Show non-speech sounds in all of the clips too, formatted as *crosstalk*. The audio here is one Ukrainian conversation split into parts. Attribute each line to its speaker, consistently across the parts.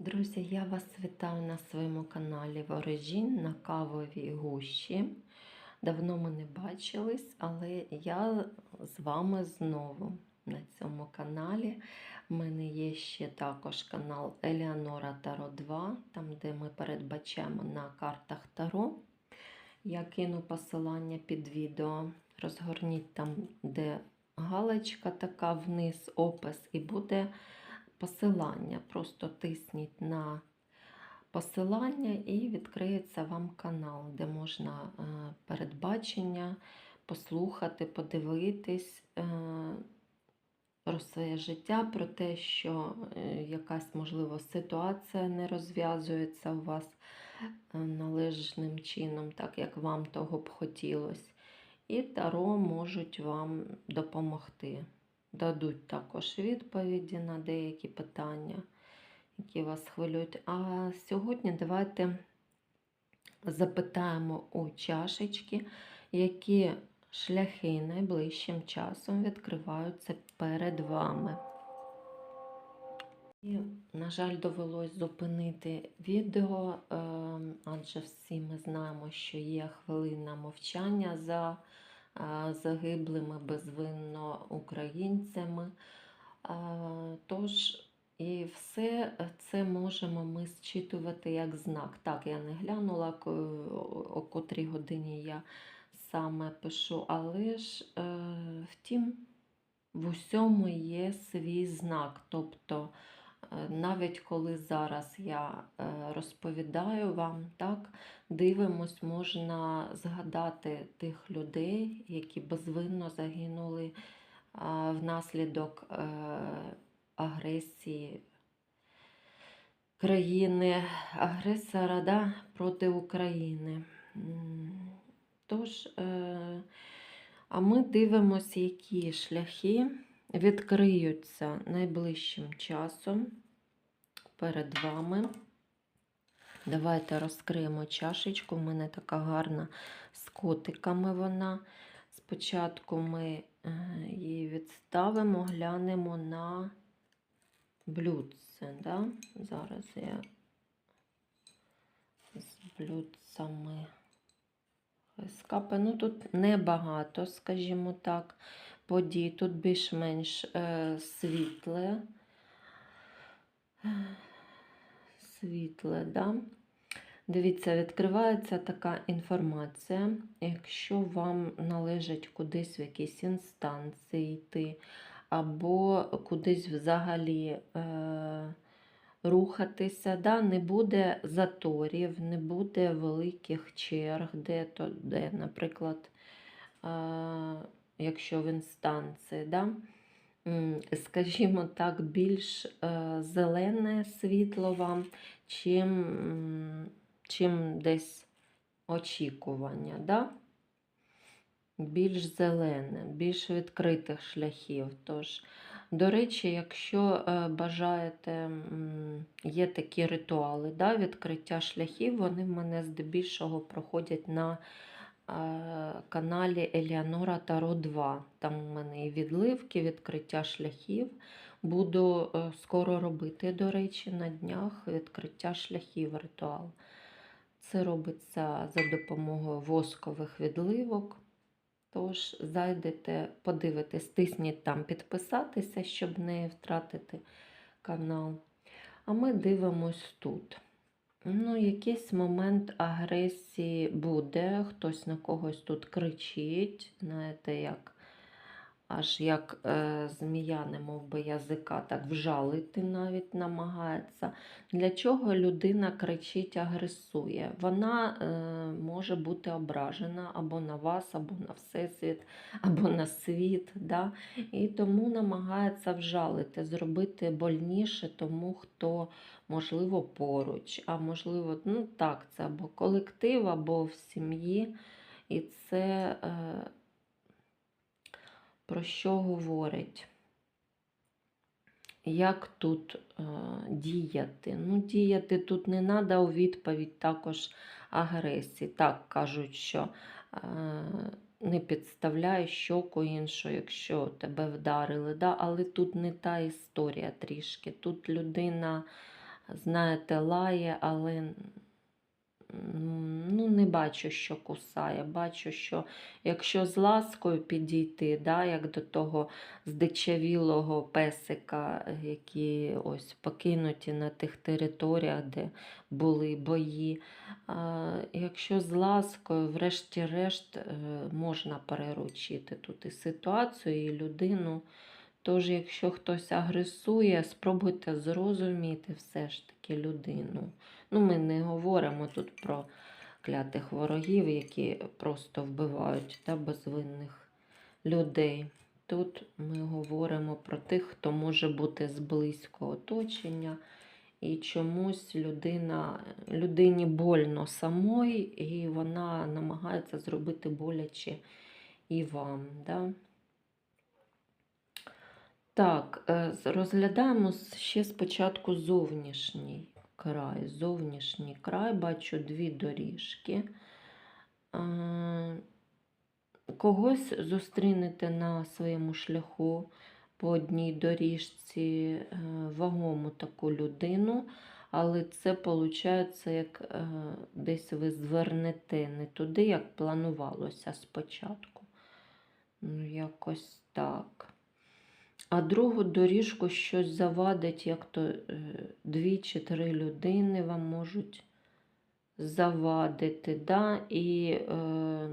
Speaker 1: Друзі, я вас вітаю на своєму каналі Ворожінь на кавовій гущі. Давно ми не бачились, але я з вами знову на цьому каналі. У мене є ще також канал Еліанора Таро 2, там де ми передбачаємо на картах Таро. Я кину посилання під відео. Розгорніть там, де галочка така вниз, опис, і буде посилання. Просто тисніть на посилання і відкриється вам канал, де можна е, передбачення послухати, подивитись е, про своє життя, про те, що е, якась, можливо, ситуація не розв'язується у вас належним чином, так як вам того б хотілося. І таро можуть вам допомогти дадуть також відповіді на деякі питання, які вас хвилюють. А сьогодні давайте запитаємо у чашечки, які шляхи найближчим часом відкриваються перед вами. І, на жаль, довелось зупинити відео, ем, адже всі ми знаємо, що є хвилина мовчання за загиблими безвинно українцями. Тож, і все це можемо ми зчитувати як знак. Так, я не глянула, о котрій годині я саме пишу, але ж е, втім, в усьому є свій знак. Тобто, навіть коли зараз я е, розповідаю вам, так, дивимось, можна згадати тих людей, які безвинно загинули внаслідок е, агресії країни, агресора да, проти України. Тож, е, а ми дивимося, які шляхи відкриються найближчим часом перед вами. Давайте розкриємо чашечку. У мене така гарна з котиками вона. Спочатку ми е, її відставимо, глянемо на блюдце. Да? Зараз я з блюдцями скапаю. Ну, тут небагато, скажімо так, подій. Тут більш-менш е, світле. Світле, да? Дивіться, відкривається така інформація. Якщо вам належить кудись в якісь інстанції йти, або кудись взагалі е, рухатися, да? не буде заторів, не буде великих черг, де, то, де наприклад, е, якщо в інстанції, да? скажімо так, більш е, зелене світло вам, чим, чим десь очікування. Да? Більш зелене, більш відкритих шляхів. Тож, до речі, якщо е, бажаєте, є такі ритуали, да, відкриття шляхів, вони в мене здебільшого проходять на каналі Еліанора Таро 2. Там у мене і відливки, відкриття шляхів. Буду е, скоро робити, до речі, на днях відкриття шляхів ритуал. Це робиться за допомогою воскових відливок. Тож зайдете, подивитесь, тисніть там підписатися, щоб не втратити канал. А ми дивимось тут. Ну, якийсь момент агресії буде, хтось на когось тут кричить, знаєте, як аж як е, змія, не мов би язика, так вжалити навіть намагається. Для чого людина кричить, агресує? Вона е, може бути ображена або на вас, або на всесвіт, *laughs* або на світ. Да? І тому намагається вжалити, зробити больніше тому, хто, можливо, поруч, а можливо, ну так, це або колектив, або в сім'ї. І це е, про що говорить? Як тут е, діяти? Ну, діяти тут не треба у відповідь також агресії. Так кажуть, що е, не підставляй щоку іншу, якщо тебе вдарили. Да? Але тут не та історія трішки. Тут людина знаєте, лає, але ну, не бачу, що кусає. Бачу, що якщо з ласкою підійти, да, як до того здичавілого песика, які ось покинуті на тих територіях, де були бої. А, Якщо з ласкою, врешті-решт, е, можна переручити тут і ситуацію, і людину. Тож, якщо хтось агресує, спробуйте зрозуміти все ж таки людину. Ну, ми не говоримо тут про клятих ворогів, які просто вбивають та, безвинних людей. Тут ми говоримо про тих, хто може бути з близького оточення, і чомусь людина, людині больно самої, і вона намагається зробити боляче і вам. Да? Так, е, розглядаємо ще спочатку зовнішній край. Зовнішній край, бачу дві доріжки. Е, Когось зустрінете на своєму шляху по одній доріжці е, вагому таку людину, але це виходить, як десь ви звернете не туди, як планувалося спочатку. Ну, якось так. А другу доріжку щось завадить, як то е, дві чи три людини вам можуть завадити. Да? І е,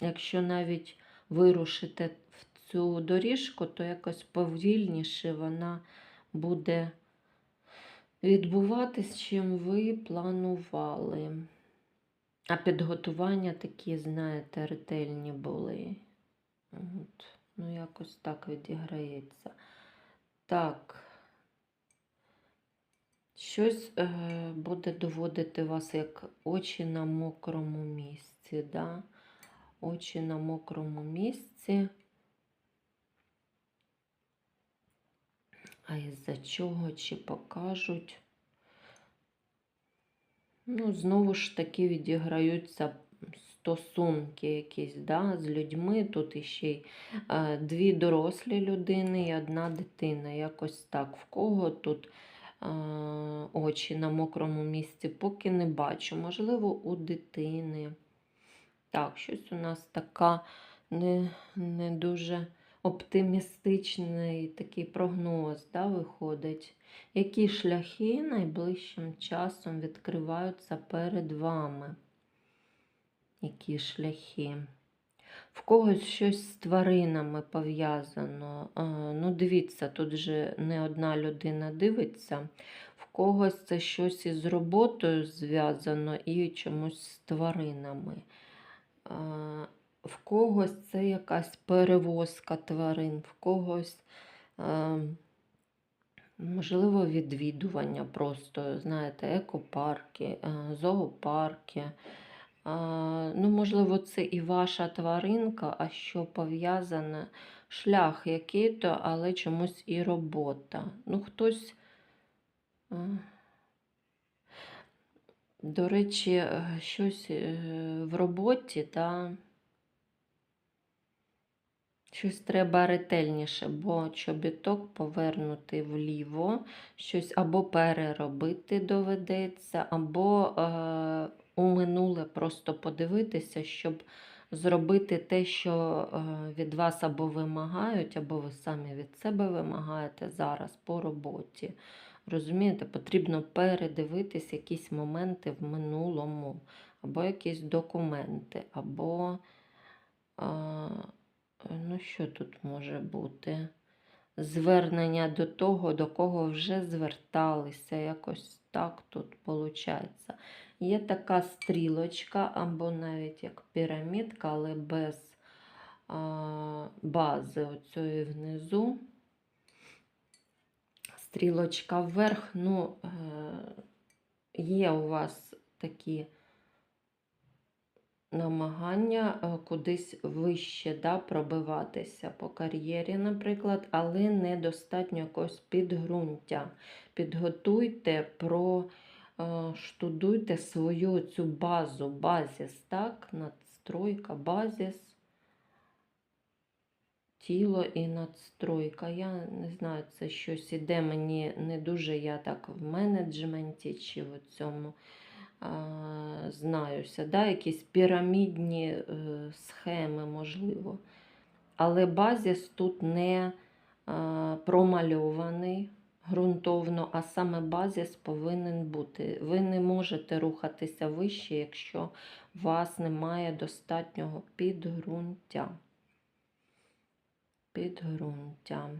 Speaker 1: якщо навіть вирушите в цю доріжку, то якось повільніше вона буде відбуватись, чим ви планували. А підготування такі, знаєте, ретельні були. От. Ну, якось так відіграється. Так. Щось е, буде доводити вас як очі на мокрому місці, да? Очі на мокрому місці. А із-за чого чи покажуть? Ну, знову ж таки відіграються стосунки якісь да, з людьми. Тут іще й е, дві дорослі людини і одна дитина. Якось так. В кого тут е, очі на мокрому місці, поки не бачу. Можливо, у дитини. Так, щось у нас така не, не дуже оптимістичний такий прогноз да, виходить. Які шляхи найближчим часом відкриваються перед вами? Які шляхи? В когось щось з тваринами пов'язано. Ну, дивіться, тут же не одна людина дивиться. В когось це щось із роботою зв'язано і чомусь з тваринами. В когось це якась перевозка тварин, в когось, е, можливо, відвідування просто, знаєте, екопарки, е, зоопарки. Ну, можливо, це і ваша тваринка, а що пов'язане, шлях який-то, але чомусь і робота. Ну, хтось. е, До речі, е, щось е, в роботі, та щось треба ретельніше, бо чобіток повернути вліво, щось або переробити доведеться, або просто подивитися, щоб зробити те, що е, від вас або вимагають, або ви самі від себе вимагаєте зараз по роботі. Розумієте, потрібно передивитись якісь моменти в минулому, або якісь документи, або, а, ну що тут може бути? Звернення до того, до кого вже зверталися, якось так тут виходить. Є така стрілочка, або навіть як пірамідка, але без а, бази оцієї внизу стрілочка вверх. Ну, е, є у вас такі намагання е, кудись вище да, пробиватися по кар'єрі, наприклад, але недостатньо якогось підґрунтя. Підготуйте, проштудуйте свою цю базу, базіс, так, надстройка, базіс. тіло і надстройка. Я не знаю, це щось іде мені не дуже я так в менеджменті чи в цьому знаюся. Да? Якісь пірамідні е, схеми, можливо. Але базіс тут не промальований ґрунтовно, а саме базіс повинен бути. Ви не можете рухатися вище, якщо у вас немає достатнього підґрунтя. Підґрунтя.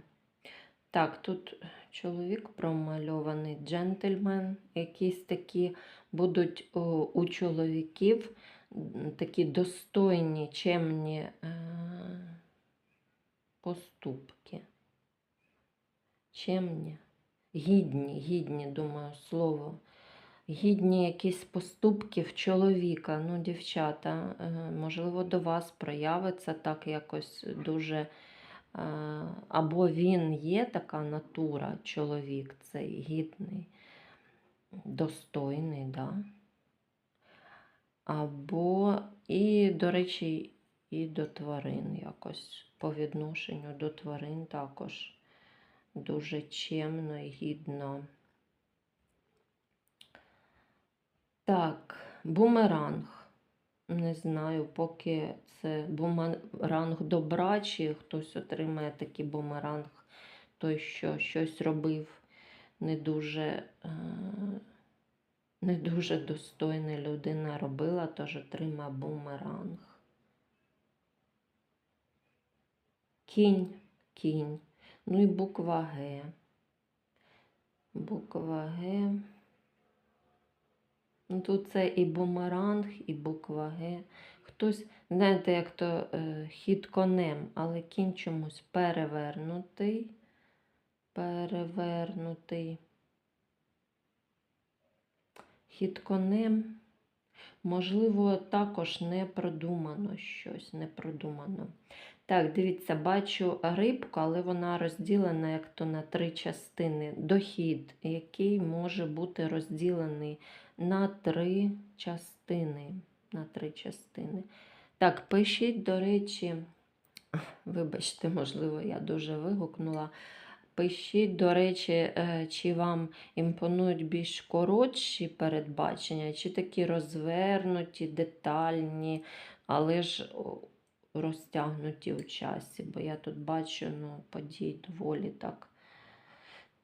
Speaker 1: Так, тут чоловік промальований, джентльмен. Якісь такі будуть о, у чоловіків такі достойні, чемні е, поступки. Чемні, гідні, гідні, думаю, слово. Гідні якісь поступки в чоловіка, ну, дівчата, е, можливо, до вас проявиться так якось дуже. е, Або він є така натура, чоловік цей гідний, достойний, да? Або, і, до речі, і до тварин якось по відношенню до тварин також дуже чемно і гідно. Так, бумеранг. Не знаю, поки це бумеранг добра, чи хтось отримає такий бумеранг, той, що щось робив не дуже, е, не дуже достойна людина робила, тож отримає бумеранг. Кінь, кінь. Ну і буква Г. Буква Г. Ну, тут це і бумеранг, і буква Г. Хтось, знаєте, як то е, хід конем, але кінь чомусь перевернутий. Перевернутий. Хід конем. Можливо, також не продумано щось, не продумано. Так, дивіться, бачу рибку, але вона розділена як то на три частини. Дохід, який може бути розділений на три частини. На три частини. Так, пишіть, до речі, вибачте, можливо, я дуже вигукнула. Пишіть, до речі, е, чи вам імпонують більш коротші передбачення, чи такі розвернуті, детальні, але ж розтягнуті у часі, бо я тут бачу ну, подій доволі так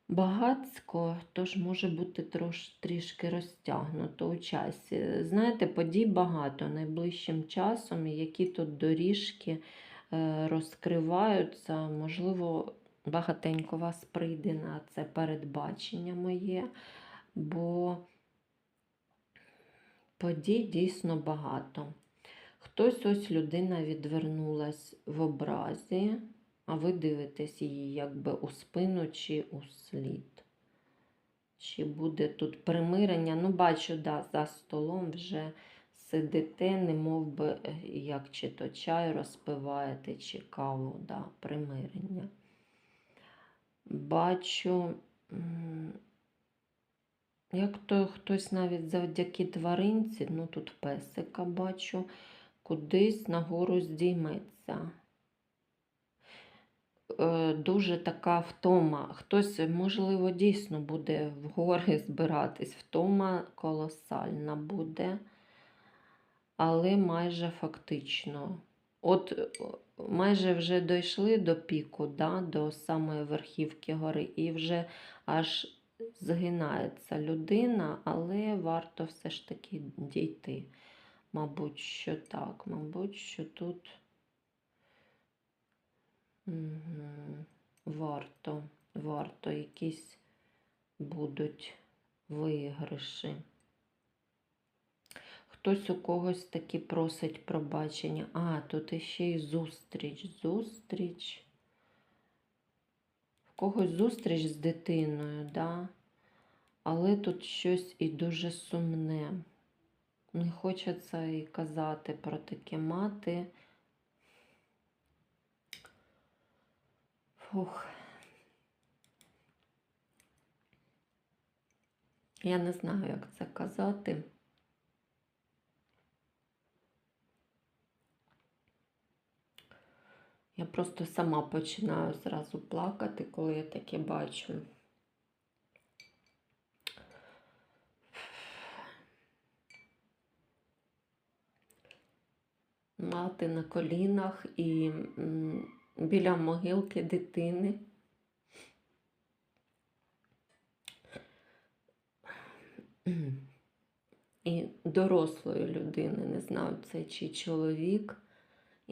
Speaker 1: багацько, тож може бути трош, трішки розтягнуто у часі. Знаєте, подій багато найближчим часом, які тут доріжки е, розкриваються, можливо, багатенько вас прийде на це передбачення моє, бо подій дійсно багато. Хтось ось людина відвернулась в образі, а ви дивитесь її якби у спину чи у слід. Чи буде тут примирення? Ну, бачу, да, за столом вже сидите, не мов би, як чи то чай розпиваєте, чи каву, да, примирення. Бачу, як то хтось навіть завдяки тваринці, ну тут песика бачу, кудись нагору здійметься. Е, Дуже така втома. Хтось, можливо, дійсно буде в гори збиратись. Втома колосальна буде, але майже фактично. От майже вже дійшли до піку, да, до самої верхівки гори, і вже аж згинається людина, але варто все ж таки дійти. Мабуть, що так, мабуть, що тут угу. варто, варто якісь будуть виграші. Хтось у когось таки просить пробачення. А, тут іще й зустріч. Зустріч. В когось зустріч з дитиною, да? але тут щось і дуже сумне. Не хочеться і казати про таке мати. Фух. Я не знаю, як це казати. Я просто сама починаю зразу плакати, коли я таке бачу. Мати на колінах і біля могилки дитини. І дорослої людини, не знаю, це чи чоловік,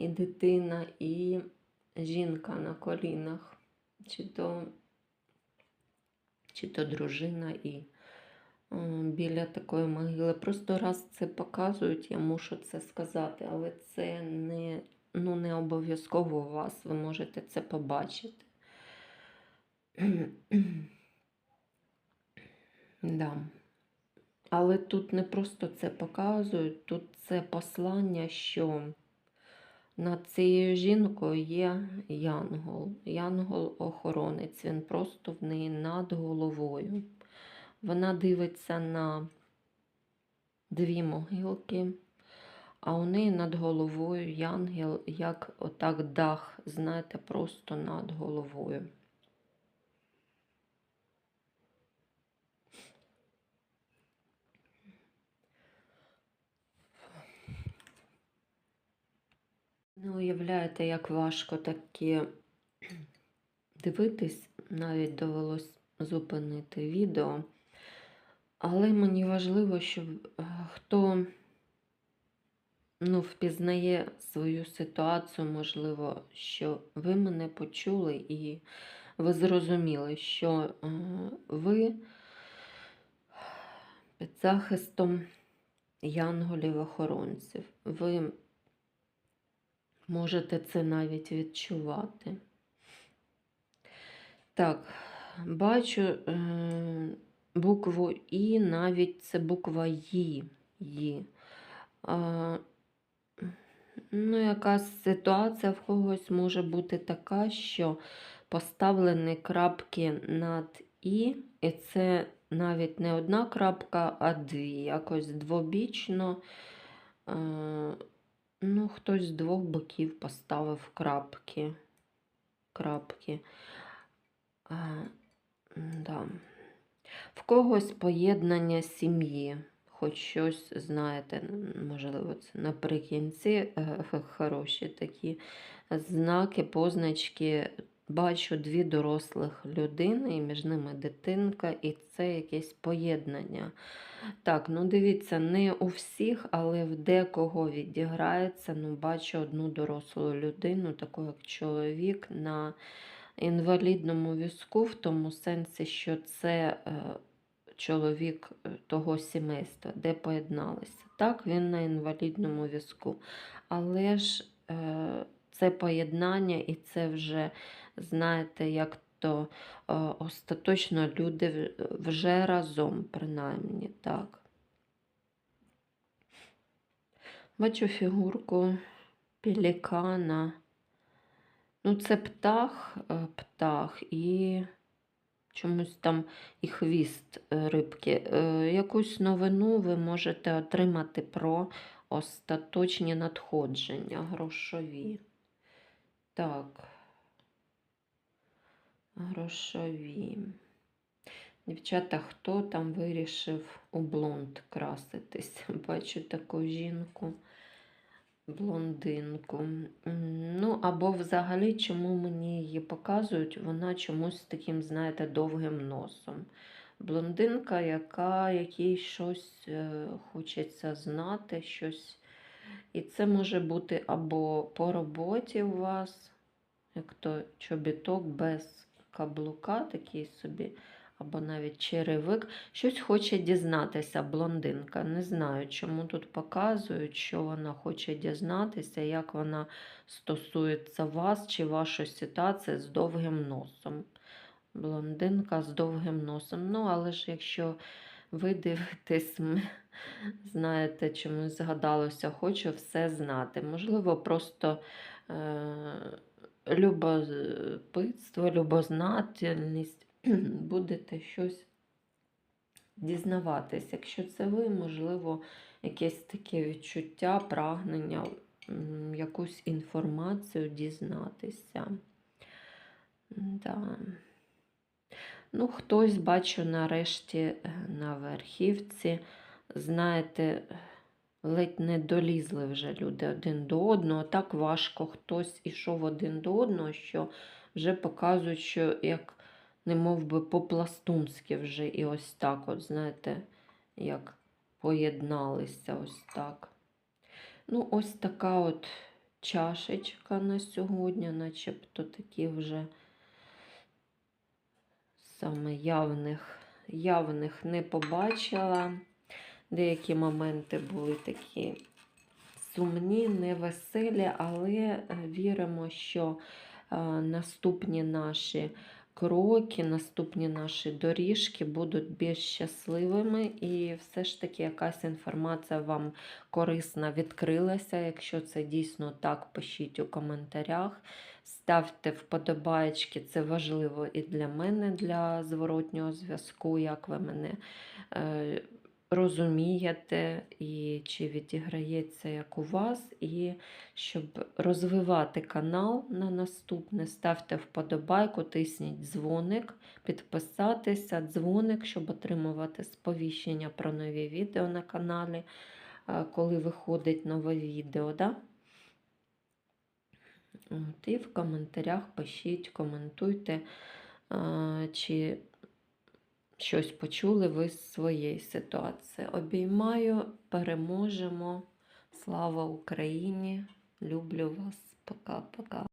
Speaker 1: і дитина, і жінка на колінах, чи то, чи то дружина і м, біля такої могили. Просто раз це показують, я мушу це сказати, але це не, ну, не обов'язково у вас, ви можете це побачити. *clears throat* Да. Але тут не просто це показують, тут це послання, що над цією жінкою є янгол, янгол-охоронець. Він просто в неї над головою. Вона дивиться на дві могилки, а у неї над головою янгел, як отак дах, знаєте, просто над головою. Не уявляєте, як важко таке дивитись, навіть довелось зупинити відео. Але мені важливо, щоб е, хто ну, впізнає свою ситуацію, можливо, що ви мене почули і ви зрозуміли, що е, ви під захистом янголів-охоронців. Ви можете це навіть відчувати. Так, бачу е, букву І, навіть це буква Ї. Ї. А, ну, якась ситуація в когось може бути така, що поставлені крапки над І, і це навіть не одна крапка, а дві. Якось двобічно. Е, Ну, хтось з двох боків поставив крапки. Крапки. А, да. В когось поєднання сім'ї. Хоч щось, знаєте, можливо, це наприкінці е, *laughs* хороші такі знаки, позначки. Бачу дві дорослих людини, і між ними дитинка, і це якесь поєднання. Так, ну дивіться, не у всіх, але в декого відіграється. Ну, бачу одну дорослу людину, таку як чоловік, на інвалідному візку, в тому сенсі, що це е, чоловік е, того сімейства, де поєдналися. Так, він на інвалідному візку. Але ж е, це поєднання, і це вже, знаєте, як то е, остаточно люди вже разом, принаймні, так. Бачу фігурку пелікана. Ну, це птах, е, птах і чомусь там і хвіст е, рибки. Якусь новину ви можете отримати про остаточні надходження грошові. Так. Грошові. Дівчата, хто там вирішив у блонд краситись? *laughs* Бачу таку жінку, блондинку. Ну, або взагалі, чому мені її показують, вона чомусь таким, знаєте, довгим носом. Блондинка, яка якій щось е, хочеться знати, щось. І це може бути або по роботі у вас, як то чобіток без каблука, такий собі, або навіть черевик. Щось хоче дізнатися блондинка. Не знаю, чому тут показують, що вона хоче дізнатися, як вона стосується вас чи вашої ситуації з довгим носом. Блондинка з довгим носом. Ну, але ж якщо ви дивитесь, знаєте, чомусь згадалося, хочу все знати. Можливо, просто е, любопитство, любознательність, *clears throat* будете щось дізнаватись. Якщо це ви, можливо, якесь таке відчуття, прагнення якусь інформацію дізнатися. Да. Ну, хтось, бачу, нарешті е, на верхівці, знаєте, ледь не долізли вже люди один до одного. Так важко хтось ішов один до одного, що вже показують, що як не мов би по-пластунськи вже і ось так, от, знаєте, як поєдналися ось так. Ну, ось така от чашечка на сьогодні, начебто такі вже саме явних, явних не побачила. Деякі моменти були такі сумні, невеселі, але е, віримо, що е, наступні наші кроки, наступні наші доріжки будуть більш щасливими, і все ж таки якась інформація вам корисна відкрилася. Якщо це дійсно так, пишіть у коментарях. Ставте вподобаєчки, це важливо і для мене, для зворотнього зв'язку, як ви мене е, розумієте, і чи відіграється як у вас. І щоб розвивати канал на наступне, ставте вподобайку, тисніть дзвоник, підписатися, дзвоник, щоб отримувати сповіщення про нові відео на каналі, е, коли виходить нове відео. Да? От, і в коментарях пишіть, коментуйте, е, чи щось почули ви з своєї ситуації. Обіймаю, переможемо. Слава Україні! Люблю вас. Пока-пока.